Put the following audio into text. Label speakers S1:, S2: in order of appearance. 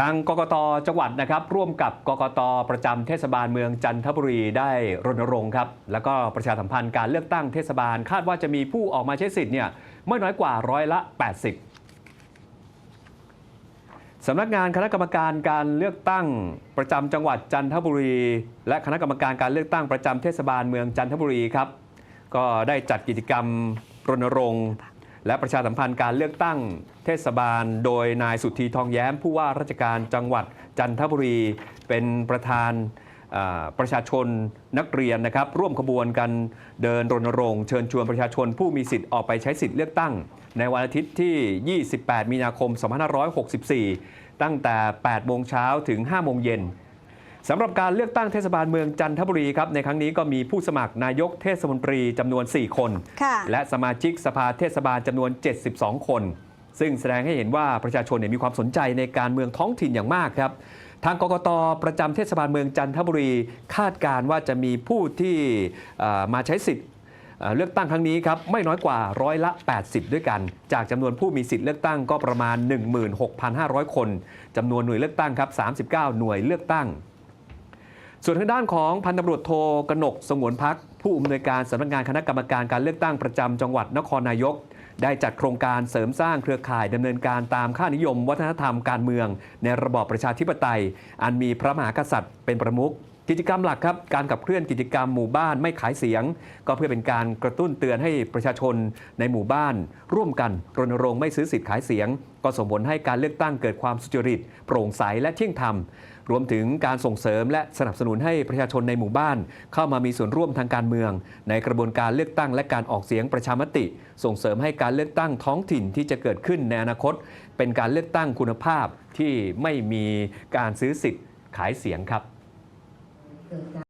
S1: ทางกกตจังหวัดนะครับ ร่วมกับกกตประจำเทศบาลเมืองจันทบุรีได้รณรงค์ครับ แล้วก็ประชาสัมพันธ์การเลือกตั้งเทศบาล คาดว่าจะมีผู้ออกมาใช้สิทธิ์เนี่ยไม่น้อยกว่าร้อยละ 80 สำนักงานคณะกรรมการการเลือกตั้งประจำจังหวัดจันทบุรี และคณะกรรมการการเลือกตั้งประจำเทศบาลเมืองจันทบุรีครับ ก็ได้จัดกิจกรรมรณรงค์ และประชาสัมพันธ์การเลือกตั้งเทศบาล โดยนายสุธีทองแย้ม ผู้ว่าราชการจังหวัดจันทบุรี เป็นประธานประชาชนนักเรียนนะครับ ร่วมขบวนกันเดินรณรงค์เชิญชวนประชาชนผู้มีสิทธิ์ออกไปใช้สิทธิ์เลือกตั้ง ในวันอาทิตย์ที่ 28 มีนาคม 2564 ตั้งแต่ 8 โมงเช้าถึง 5 โมงเย็น สำหรับการเลือกตั้งเทศบาลเมืองจันทบุรีครับในครั้งนี้ก็มีผู้สมัครนายกเทศมนตรีจำนวน 4 คน
S2: ค่ะ
S1: และสมาชิกสภาเทศบาลจำนวน 72 คน ซึ่งแสดงให้เห็นว่าประชาชนเนี่ยมีความสนใจในการเมืองท้องถิ่นอย่างมากครับ ทางกกตประจำเทศบาลเมืองจันทบุรี คาดการณ์ว่าจะมีผู้ที่เอ่อมาใช้สิทธิ์เอ่อเลือกตั้งครั้งนี้ครับไม่น้อยกว่าร้อยละ 80 ด้วยกัน จากจำนวนผู้มีสิทธิ์เลือกตั้งก็ประมาณ 16,500 คนจำนวนหน่วยเลือกตั้งครับ39 หน่วยเลือกตั้ง ส่วนทางด้านของพันตำรวจโทกนกสงวนพัก ผู้อำนวยการสำนักงานคณะกรรมการการเลือกตั้งประจำจังหวัดนครนายก ได้จัดโครงการเสริมสร้างเครือข่ายดำเนินการตามค่านิยม วัฒนธรรมการเมือง ในระบอบประชาธิปไตย อันมีพระมหากษัตริย์เป็นประมุข กิจกรรมหลักครับการขับเคลื่อนกิจกรรมหมู่บ้านไม่ขายเสียง ก็เพื่อเป็นการกระตุ้นเตือนให้ประชาชนในหมู่บ้าน ร่วมกันรณรงค์ไม่ซื้อสิทธิ์ขายเสียง ก็ส่งผลให้การเลือกตั้งเกิดความสุจริต โปร่งใสและเที่ยงธรรม รวมถึงการส่งเสริมและสนับสนุนให้ประชาชนในหมู่บ้าน เข้ามามีส่วนร่วมทางการเมือง ในกระบวนการเลือกตั้งและการออกเสียงประชามติ ส่งเสริมให้การเลือกตั้งท้องถิ่นที่จะเกิดขึ้นในอนาคต เป็นการเลือกตั้งคุณภาพที่ไม่มีการซื้อสิทธิ์ขายเสียงครับ được